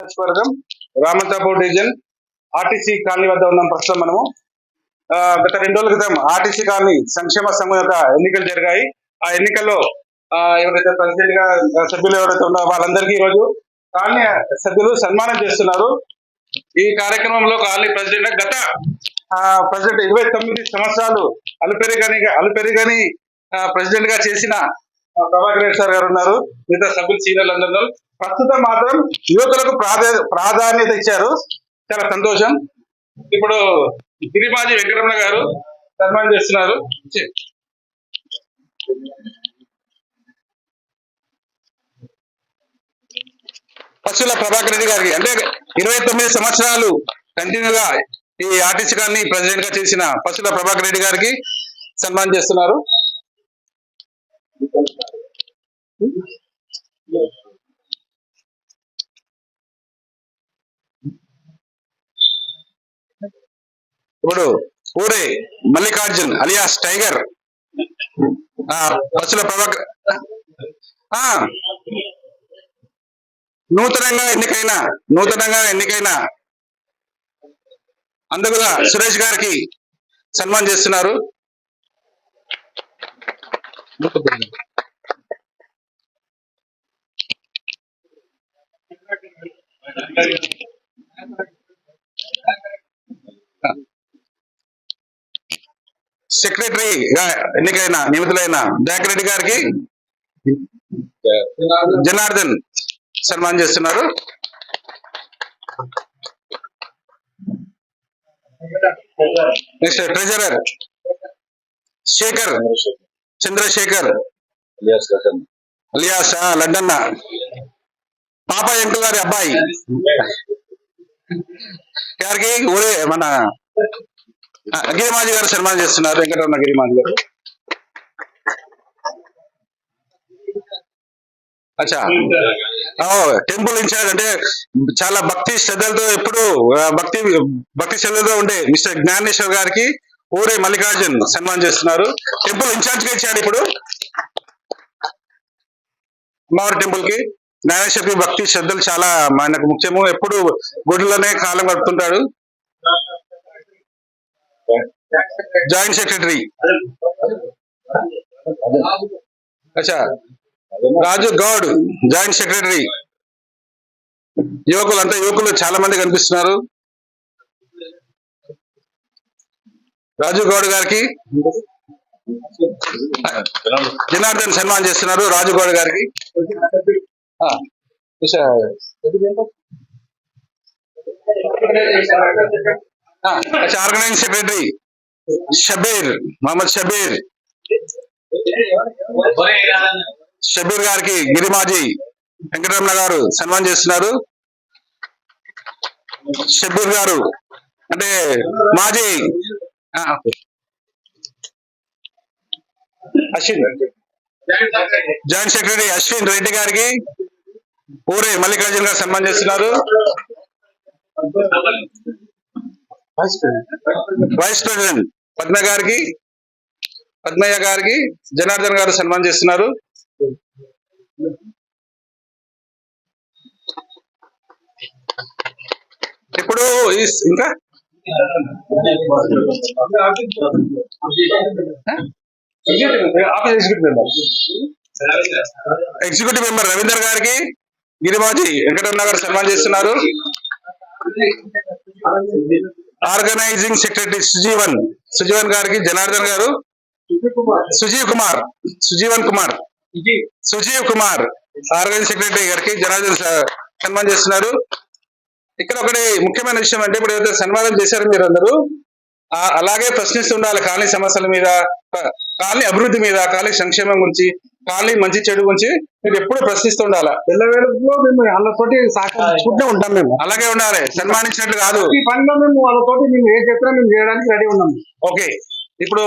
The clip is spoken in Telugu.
నియోజకవర్గం రామంతాపూర్ డివిజన్ ఆర్టీసీ కాలనీ వద్ద ఉన్నాం ప్రస్తుతం మనము. గత రెండు రోజుల క్రితం ఆర్టీసీ కాలనీ సంక్షేమ సంఘం యొక్క ఎన్నికలు జరిగాయి. ఆ ఎన్నికల్లో ఎవరైతే ప్రెసిడెంట్గా సభ్యులు ఎవరైతే ఉన్నారో వాళ్ళందరికీ ఈరోజు రోజు కాలనీ సభ్యులు సన్మానం చేస్తున్నారు. ఈ కార్యక్రమంలో కాలనీ ప్రెసిడెంట్ గత ప్రెసిడెంట్ ఇరవై తొమ్మిది సంవత్సరాలు అలుపెరిగని అలుపెరిగని ప్రెసిడెంట్గా చేసిన ప్రభాకర్ రెడ్డి సార్ గారు ఉన్నారు. మిగతా సభ్యులు సీనియర్లు అందరూ. ప్రస్తుతం మాత్రం యువకులకు ప్రాధాన్యత ఇచ్చారు. చాలా సంతోషం. ఇప్పుడు గిరిబాజీ వెంకటరమణ గారు సన్మానం చేస్తున్నారు. పశువుల ప్రభాకర్ రెడ్డి గారికి అంటే ఇరవై తొమ్మిది సంవత్సరాలు కంటిన్యూగా ఈ ఆర్టిస్ట్ గారిని ప్రెసిడెంట్గా చేసిన పశువుల ప్రభాకర్ రెడ్డి గారికి సన్మానం చేస్తున్నారు. ఇప్పుడు ఊరే మల్లికార్జున్ అలియాస్ టైగర్. ఆ, పశువుల ప్రభాకర్ ఆ, నూతనంగా ఎన్నికైన నూతనంగా ఎన్నికైన అందుకుల సురేష్ గారికి సన్మానం చేస్తున్నారు. సెక్రటరీగా ఎన్నికైన నియమితులైన దయాకర్ గారికి జనార్దన్ సన్మానం చేస్తున్నారు. Next treasurer Shekhar Chandrashekhar. Alias Laddanna. పాప ఎంకుల్ గారి అబ్బాయి? గారికి ఊరే మన ఆ, గిరిమాజీ గారు సన్మానం చేస్తున్నారు వెంకటరమణ గిరిమాజీ గారు. అచ్చా. టెంపుల్ ఇన్ఛార్జ్ అంటే చాలా భక్తి శ్రద్ధలతో ఎప్పుడు భక్తి భక్తి శ్రద్ధలతో ఉండే మిస్టర్ జ్ఞానేశ్వర్ గారికి ఊరే మల్లికార్జున్ సన్మానం చేస్తున్నారు. టెంపుల్ ఇన్ఛార్జ్గా ఇచ్చాడు ఇప్పుడు. అమ్మవారి టెంపుల్కి. నారాయణ భక్తి శ్రద్ధలు చాలా మనకు ముఖ్యము. ఎప్పుడు గుడిలోనే కాలం గడుపుతుంటాడు. Joint secretary. అచ్చా. Raju Goud joint secretary. యువకులు అంతా యువకులు చాలా మంది కనిపిస్తున్నారు. రాజు గౌడ్ గారికి జనార్దన్ సన్మానం చేస్తున్నారు. రాజు గౌడ్ గారికి. Organising secretary Shabbir Mohammed Shabbir. Shabbir గారికి గిరిమాజీ వెంకటరమణ గారు సన్మానం చేస్తున్నారు. షబీర్ గారు అంటే మాజీ అశ్విన్. జాయింట్ సెక్రటరీ అశ్విన్ రెడ్డి గారికి. ఊరే మల్లికార్జున గారు సన్మానం చేస్తున్నారు. వైస్ ప్రెసిడెంట్ పద్మ గారికి పద్మయ్య గారికి జనార్దన్ గారు సన్మానం చేస్తున్నారు. ఇప్పుడు ఇంకా ఎగ్జిక్యూటివ్ మెంబర్ రవీందర్ గారికి గిరిబాజీ వెంకటరమణ గారు సన్మానం చేస్తున్నారు. ఆర్గనైజింగ్ సెక్రటరీ సుజీవన్ సుజీవన్ గారికి జనార్దన్ గారు సుజీవ్ కుమార్ సుజీవన్ కుమార్ సుజీవ్ కుమార్ ఆర్గనైజింగ్ సెక్రటరీ గారికి జనార్దన్ సన్మాన్ సన్మానం చేస్తున్నారు. ఇక్కడ ఒకటి ముఖ్యమైన విషయం అంటే ఇప్పుడు ఏదైతే సన్మానం చేశారు మీరు అందరూ అలాగే ప్రశ్నిస్తుండాలి కాలనీ సమస్యల మీద కాలనీ అభివృద్ధి మీద కాలనీ సంక్షేమం గురించి కాలనీ మంచి చెడు గురించి మీరు ఎప్పుడు ప్రశ్నిస్తూ ఉండాలా పిల్లవేళలో మేము వాళ్ళతోటి సహకరించుకుంటూ ఉంటాం మేము. అలాగే ఉండాలి. సన్మానించినట్టు కాదు. ఈ పనిలో మేము వాళ్ళతోటి మేము ఏ చెప్పినా మేము చేయడానికి రెడీ ఉన్నాం. ఓకే. ఇప్పుడు